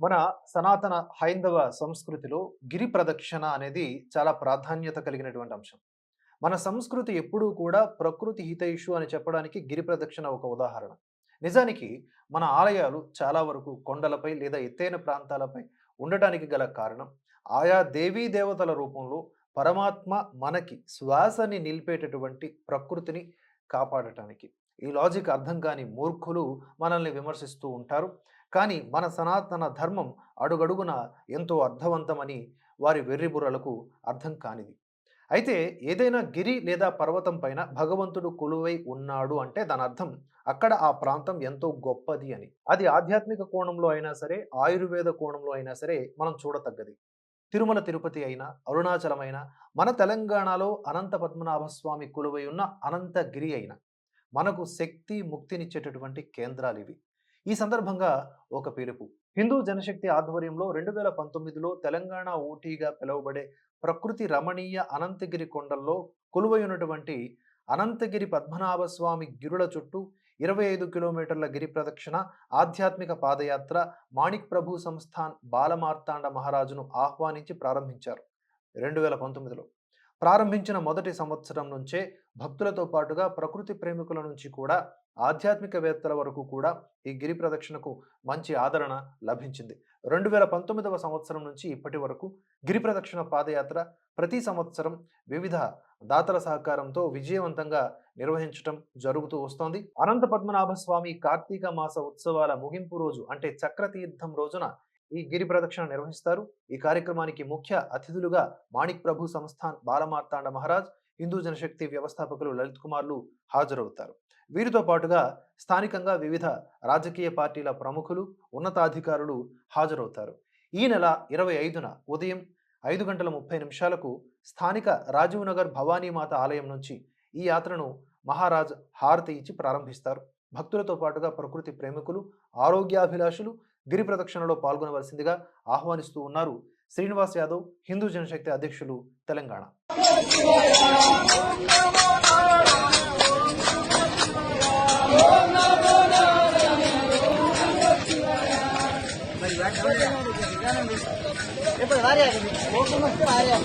మన సనాతన హైందవ సంస్కృతిలో గిరి ప్రదక్షిణ అనేది చాలా ప్రాధాన్యత కలిగినటువంటి అంశం. మన సంస్కృతి ఎప్పుడూ కూడా ప్రకృతి హితైషు అని చెప్పడానికి గిరి ప్రదక్షిణ ఒక ఉదాహరణ. నిజానికి మన ఆలయాలు చాలా వరకు కొండలపై లేదా ఎత్తైన ప్రాంతాలపై ఉండటానికి గల కారణం ఆయా దేవీ దేవతల రూపంలో పరమాత్మ మనకి శ్వాసని నిలిపేటటువంటి ప్రకృతిని కాపాడటానికి. ఈ లాజిక్ అర్థం కాని మూర్ఖులు మనల్ని విమర్శిస్తూ ఉంటారు. కానీ మన సనాతన ధర్మం అడుగడుగున ఎంతో అర్థవంతమని వారి వెర్రిబుర్రలకు అర్థం కానిది. అయితే ఏదైనా గిరి లేదా పర్వతం పైన భగవంతుడు కొలువై ఉన్నాడు అంటే దాని అర్థం అక్కడ ఆ ప్రాంతం ఎంతో గొప్పది అని. అది ఆధ్యాత్మిక కోణంలో అయినా సరే ఆయుర్వేద కోణంలో అయినా సరే మనం చూడతగ్గది. తిరుమల తిరుపతి అయినా అరుణాచలమైన మన తెలంగాణలో అనంత పద్మనాభస్వామి కొలువై ఉన్న అనంతగిరి అయినా మనకు శక్తి ముక్తినిచ్చేటటువంటి కేంద్రాలు ఇవి. ఈ సందర్భంగా ఒక పిలుపు. హిందూ జనశక్తి ఆధ్వర్యంలో రెండు వేల పంతొమ్మిదిలో తెలంగాణ ఊటీగా పిలువబడే ప్రకృతి రమణీయ అనంతగిరి కొండల్లో కొలువై ఉన్నటువంటి అనంతగిరి పద్మనాభస్వామి గిరుల చుట్టూ ఇరవై ఐదు కిలోమీటర్ల గిరి ప్రదక్షిణ ఆధ్యాత్మిక పాదయాత్ర మాణిక్ ప్రభు సంస్థాన్ బాలమార్తాండ మహారాజును ఆహ్వానించి ప్రారంభించారు. రెండు వేల పంతొమ్మిదిలో ప్రారంభించిన మొదటి సంవత్సరం నుంచే భక్తులతో పాటుగా ప్రకృతి ప్రేమికుల నుంచి కూడా ఆధ్యాత్మికవేత్తల వరకు కూడా ఈ గిరి ప్రదక్షిణకు మంచి ఆదరణ లభించింది. రెండు వేల పంతొమ్మిదవ సంవత్సరం నుంచి ఇప్పటి వరకు గిరి ప్రదక్షిణ పాదయాత్ర ప్రతి సంవత్సరం వివిధ దాతల సహకారంతో విజయవంతంగా నిర్వహించటం జరుగుతూ వస్తోంది. అనంత పద్మనాభ స్వామి కార్తీక మాస ఉత్సవాల ముగింపు రోజు అంటే చక్రతీర్థం రోజున ఈ గిరి ప్రదక్షిణ నిర్వహిస్తారు. ఈ కార్యక్రమానికి ముఖ్య అతిథులుగా మాణిక్ ప్రభు సంస్థాన్ బాలమార్తాండ మహారాజ్ హిందూ జనశక్తి వ్యవస్థాపకులు లలిత్ కుమార్లు హాజరవుతారు. వీరితో పాటుగా స్థానికంగా వివిధ రాజకీయ పార్టీల ప్రముఖులు ఉన్నతాధికారులు హాజరవుతారు. ఈ నెల ఇరవై ఐదున ఉదయం ఐదు గంటల ముప్పై నిమిషాలకు స్థానిక రాజీవ్ నగర్ భవానీమాత ఆలయం నుంచి ఈ యాత్రను మహారాజ్ హారతి ఇచ్చి ప్రారంభిస్తారు. భక్తులతో పాటుగా ప్రకృతి ప్రేమికులు ఆరోగ్యాభిలాషులు గిరి ప్రదక్షిణలో పాల్గొనవలసిందిగా ఆహ్వానిస్తూ ఉన్నారు శ్రీనివాస్ యాదవ్ హిందూ జనశక్తి అధ్యక్షులు తెలంగాణ. ఇప్పుడు వారే వారే